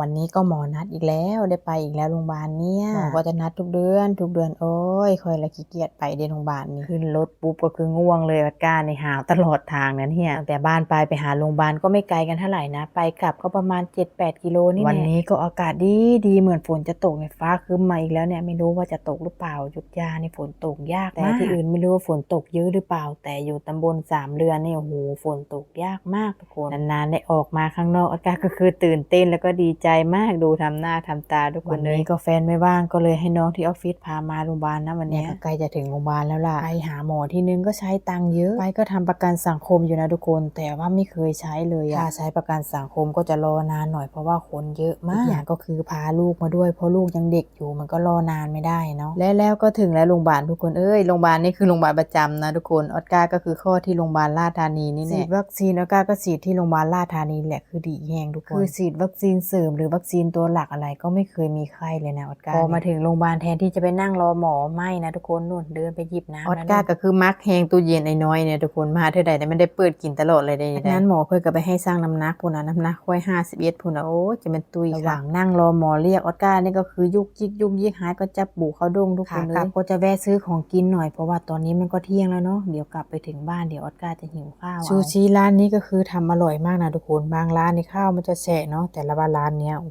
วันนี้ก็หมอนัดอีกแล้วได้ไปอีกแล้วโรงพยาบาลเนี่ยหมอก็จะนัดทุกเดือน ทุกเดือนโอ้ยคอยละขี้เกียจไปเดนโรงพยาบาลนี่ขึ้นรถปุ๊บก็คือง่วงเลยวัดการในหาวตลอดทางนั้นเฮียตั้งแต่บ้านไปไปหาโรงพยาบาลก็ไม่ไกลกันเท่าไหร่นะ ไปกลับก็ประมาณ 7-8 กิโลนี่แหละวันนี้ก็อากาศดีดีเหมือนฝนจะตกในฟ้าครึ้มมาอีกแล้วเนี่ยไม่รู้ว่าจะตกหรือเปล่าหยุดยาในฝนตกยากแต่ที่อื่นไม่รู้ว่าฝนตกเยอะหรือเปล่า แต่อยู่ตำบลสามเรือนเนี่ยโอ้โหฝนตกยากมากทุกคนนานๆได้ออกมาข้างนอกอากาศก็คือตื่นเต้นแล้วก็ดีใจมากดูทำหน้าทำตาทุกคนเลยก็แฟนไม่ว่างก็เลยให้น้องที่ออฟฟิศพามาโรงพยาบาลนะวันเนี้ยก็ใกล้จะถึงโรงพยาบาลแล้วล่ะไปหาหมอที่นึงก็ใช้ตังค์เยอะไปก็ทำประกันสังคมอยู่นะทุกคน แต่ว่าไม่เคยใช้เลยอะถ้าใช้ประกันสังคมก็จะรอนานหน่อยเพราะว่าคนเยอะมากอีกอย่างก็คือพาลูกมาด้วยเพราะลูกยังเด็กอยู่มันก็รอนานไม่ได้เนาะและแล้วก็ถึงแล้วโรงพยาบาลทุกคนเอ้ยโรงพยาบาลนี่คือโรงพยาบาลประจำนะทุกคนออสการ์ก็คือข้อที่โรงพยาบาลราชธานีนี่แหละฉีดวัคซีนออสการ์ก็ฉีดที่โรงพยาบาลราชธานีแหละคือดีแหงทุกคนคือฉีดวัคซีนเสริมหรือวัคซีนตัวหลักอะไรก็ไม่เคยมีไข้เลยนะออสการ์พอมาถึงโรงพยาบาลแทนที่จะไปนั่งรอหมอไม่นะทุกคนนู่นเดินไปหยิบน้ำออสการ์ก็คือมักแหงตู้เย็นไอ้น้อยเนี่ยทุกคนมาเท่าใดแต่ไม่ได้เปิดกินตลอดเลยได้นั้นหมอเพื่อก็ไปให้สร้างน้ำหนักพูนนะน้ำหนักค่อยห้าสิบเอ็ดพูนนะโอ้จะเป็นตุยระหว่างนั่งรอหมอเรียกออสการ์นี่ก็คือยุกยิกยุกยิกหายก็จับบุเข้าดงทุกคนเลยกลับก็จะแวะซื้อของกินหน่อยเพราะว่าตอนนี้มันก็เที่ยงแล้วเนาะเดี๋ยวกลับไปถึงบ้านเดี๋ยวออสการ์จะหิวข้าวชูชีร้านนี้ก็คือทำอร่อยมากนะทุกคนบางร้านในข้าวมันจะแฉะเนาะแต่ละว่าร้านเนี้ยโ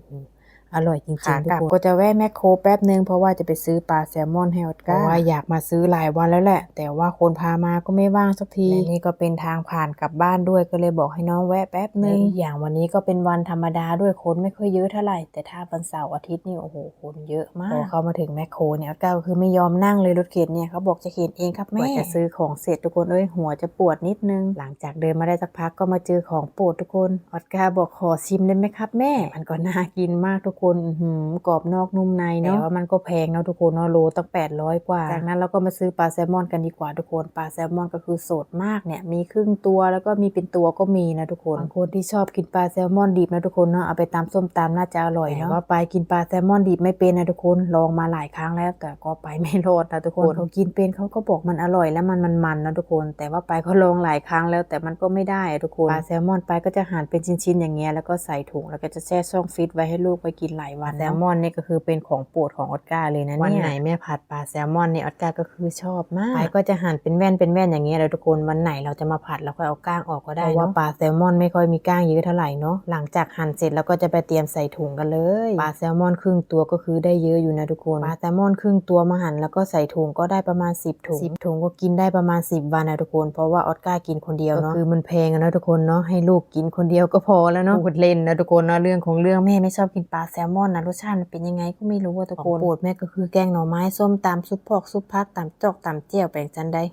อ้โหอร่อยจริงๆทุกคนก็จะแวะแมคโครแป๊บนึงเพราะว่าจะไปซื้อปลาแซลมอนให้ออสการ์เพราะว่าอยากมาซื้อหลายวันแล้วแหละ แต่ว่าคนพามาก็ไม่ว่างสักทีและนี่ก็เป็นทางผ่านกลับบ้านด้วยก็เลยบอกให้น้องแวะแป๊บนึงอีกอย่างวันนี้ก็เป็นวันธรรมดาด้วยคนไม่ค่อยเยอะเท่าไหร่แต่ถ้าวันเสาร์อาทิตย์นี่โอ้โหคนเยอะมากพอเข้ามาถึงแมคโครเนี่ยออสการ์ก็คือไม่ยอมนั่งเลยรถเข็นเนี่ยเขาบอกจะเข็นเองครับแม่กว่าจะซื้อของเสร็จทุกคนเอ้ยหัวจะปวดนิดนึง หลังจากเดินมาได้สักพักก็มาเจอของโปรดทุกคนออสการ์บอกขอชิมได้ไหมครับแม่ มันก็น่ากินมากทุกคนอื้อหือกรอบนอกนุ่มในเนาะแต่ว่ามันก็แพงเนาะทุกคนเนาะโลตั้ง800กว่า จากนั้นเราก็มาซื้อปลาแซลมอนกันดีกว่าทุกคน ปลาแซลมอนก็คือสดมากเนี่ย มีครึ่งตัวแล้วก็มีเป็นตัวก็มีนะทุกคนบางคนที่ชอบกินปลาแซลมอนดิบนะทุกคนเนาะเอาไปตำส้มตำน่าจะอร่อยเนาะแต่ว่าไปกินปลาแซลมอนดิบไม่เป็นนะทุกคนลองมาหลายครั้งแล้วแต่ก็ไปไม่รอดนะทุกคนเขากินเป็นเขาก็บอกมันอร่อยแล้วมันมันมันนะทุกคน แต่ว่าไปเขาลองหลายครั้งแล้วแต่มันก็ไม่ได้อะทุกคนปลาแซลมอนไปก็จะหั่นเป็นชิ้นๆอย่างเงี้ยแล้วก็ใส่ถุงแล้วก็จะแช่ช่องฟิตไว้ให้ลูกไปกินหลายวันแซลมอนนี่ก็คือเป็นของโปรดของออสการ์เลยนะเนี่ยวันไหนแม่ผัดปลาแซลมอนเนี่ยออสการ์ก็คือชอบมากไปก็จะหั่นเป็นแว่นเป็นแว่นอย่างเงี้ยเลยทุกคนวันไหนเราจะมาผัดแล้วค่อยเอาก้างออกก็ได้เพราะว่าปลาแซลมอนไม่ค่อยมีก้างเยอะเท่าไหร่เนาะหลังจากหั่นเสร็จแล้วก็จะไปเตรียมใส่ถุงกันเลยปลาแซลมอนครึ่งตัวก็คือได้เยอะอยู่นะทุกคนปลาแซลมอนครึ่งตัวมาหั่นแล้วก็ใส่ถุงก็ได้ประมาณ 10ถุง10ถุงก็กินได้ประมาณ 10 วันนะทุกคนเพราะว่าออสการ์กินคนเดียวเนาะคือมันแพงอะนะทุกคนเนาะให้ลูกกินคนเดียวก็พอแล้วเนาะพูดเล่นนะทุกคนเนาะเรื่องของเรื่องแม่ไม่ชอบกินปลาแซลมอนนะรสชาติมันเป็นยังไงก็ไม่รู้ว่าทุกคนโปรดแม่ก็คือแกงหน่อไม้ส้มตำซุปพอกซุปพักตำจอกตำเจียวแปลงจันได้